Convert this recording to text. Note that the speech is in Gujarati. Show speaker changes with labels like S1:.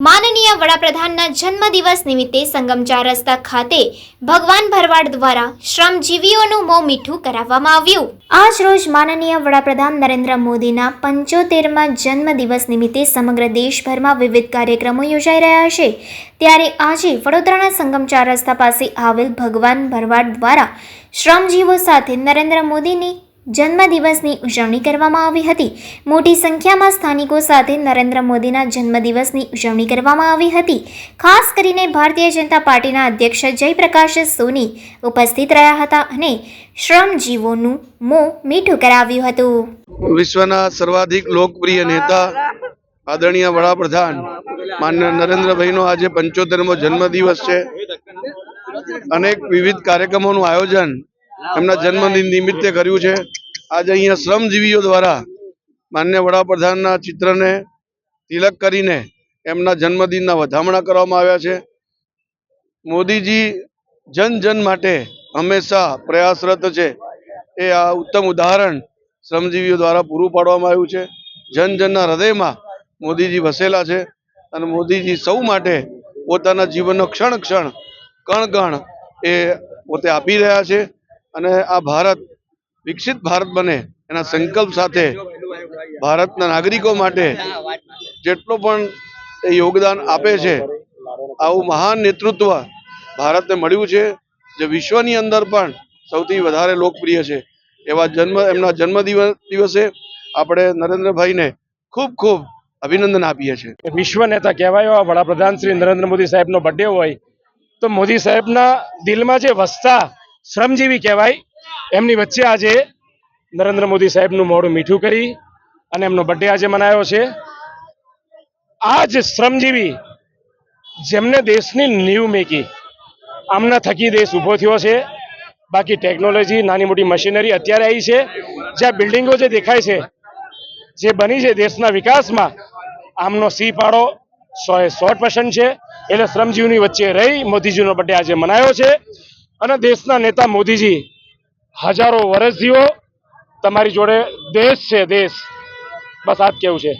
S1: માનનીય વડાપ્રધાનના જન્મદિવસ નિમિત્તે સંગમ રસ્તા ખાતે ભગવાન ભરવાડ દ્વારા શ્રમજીવીઓનું મોં મીઠું કરાવવામાં આવ્યું. આજ રોજ માનનીય વડાપ્રધાન નરેન્દ્ર મોદીના પંચોતેરમાં જન્મદિવસ નિમિત્તે સમગ્ર દેશભરમાં વિવિધ કાર્યક્રમો યોજાઈ રહ્યા છે. ત્યારે આજે વડોદરાના સંગમ રસ્તા પાસે આવેલ ભગવાન ભરવાડ દ્વારા શ્રમજીવો સાથે નરેન્દ્ર મોદીની જન્મદિવસની ઉજવણી કરવામાં આવી હતી. મોટી સંખ્યામાં સ્થાનિકો સાથે નરેન્દ્ર મોદીના જન્મદિવસની ઉજવણી કરવામાં આવી હતી. ખાસ કરીને ભારતીય જનતા પાર્ટીના અધ્યક્ષ જયપ્રકાશ સોની ઉપસ્થિત રહ્યા હતા અને શ્રમજીવોનું મોં મીઠું કરાવ્યું હતું.
S2: વિશ્વના સર્વાધિક લોકપ્રિય નેતા, આદરણીય વડાપ્રધાન, માન્ય નરેન્દ્રભાઈનો આજે પંચોતેરમો જન્મદિવસ છે. અનેક વિવિધ કાર્યક્રમોનું આયોજન એમના જન્મદિન નિમિત્તે કર્યું છે. આજે અહીંયા શ્રમજીવીઓ દ્વારા માન્ય વડાપ્રધાનના ચિત્રને તિલક કરીને એમના જન્મદિનના વધામણા કરવામાં આવ્યા છે. મોદીજી જન જન માટે હંમેશા પ્રયાસરત છે. એ આ ઉત્તમ ઉદાહરણ શ્રમજીવીઓ દ્વારા પૂરું પાડવામાં આવ્યું છે. જન જનના હૃદયમાં મોદીજી વસેલા છે અને મોદીજી સૌ માટે પોતાના જીવનનો ક્ષણ ક્ષણ, કણ કણ એ પોતે આપી રહ્યા છે. અને આ ભારત વિકસિત ભારત બને એના સંકલ્પ સાથે ભારતના નાગરિકો માટે જેટલો પણ એ યોગદાન આપે છે, આવું મહાન નેતૃત્વ ભારતને મળ્યું છે, જે વિશ્વની અંદર પણ સૌથી વધારે લોકપ્રિય છે. એવા જન્મ, એમના જન્મ દિવસે આપણે નરેન્દ્રભાઈને ખૂબ ખૂબ અભિનંદન આપીએ છીએ.
S3: વિશ્વ નેતા કહેવાય એવા વડાપ્રધાન શ્રી નરેન્દ્ર મોદી સાહેબનો બર્થડે હોય. તો મોદી સાહેબના દિલમાં જે વસતા શ્રમજીવી કહેવાય એમની વચ્ચે આજે નરેન્દ્ર મોદી સાહેબનું મોડું મીઠું કરી અને એમનો બર્થડે આજે મનાયો છે. આ જ શ્રમજીવી જેમને દેશની નીવ મેકી, આમના થકી દેશ ઊભો થયો છે. બાકી ટેકનોલોજી નાની મોટી મશીનરી અત્યારે આવી છે. જ્યાં બિલ્ડિંગો જે દેખાય છે, જે બની છે દેશના વિકાસમાં, આમનો સી ફાળો સો એ સો પર્સન્ટ છે. એટલે શ્રમજીવની વચ્ચે રહી મોદીજીનો બર્થડે આજે મનાયો છે. અને દેશના નેતા મોદીજી હજારો વર્ષ જીવો તમારી જોડે દેશ છે દેશ. બસ આ જ કેવું છે?